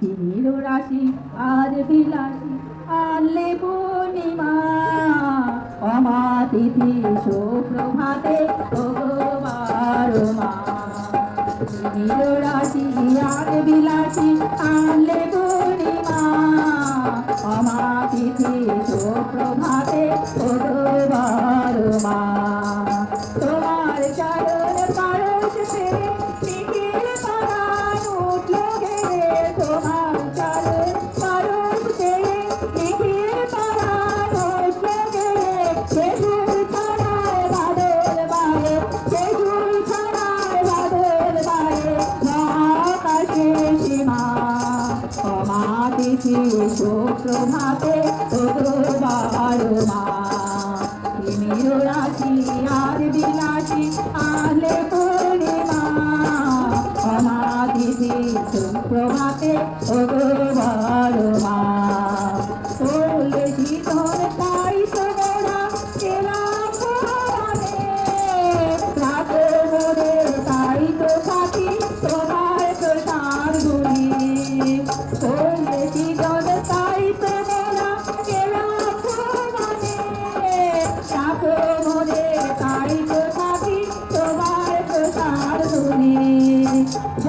তিমির রাশি আর বিলাসী আলে পূর্ণিমা। অমাতিথি সুপ্রভাতে ভগবার মা। তিমির আর বিলাসী আলে পূর্ণিমা। অমাতিথি সুপ্রভাতে ভগবার মা। মহাকাশে সীমা অমাতিথি সুপ্রভাতে ভগবার মা। তিমির রাশি আর বিলাসী, আলে পূর্ণিমা অমাতিথি সুপ্রভাতে ভগবার মা।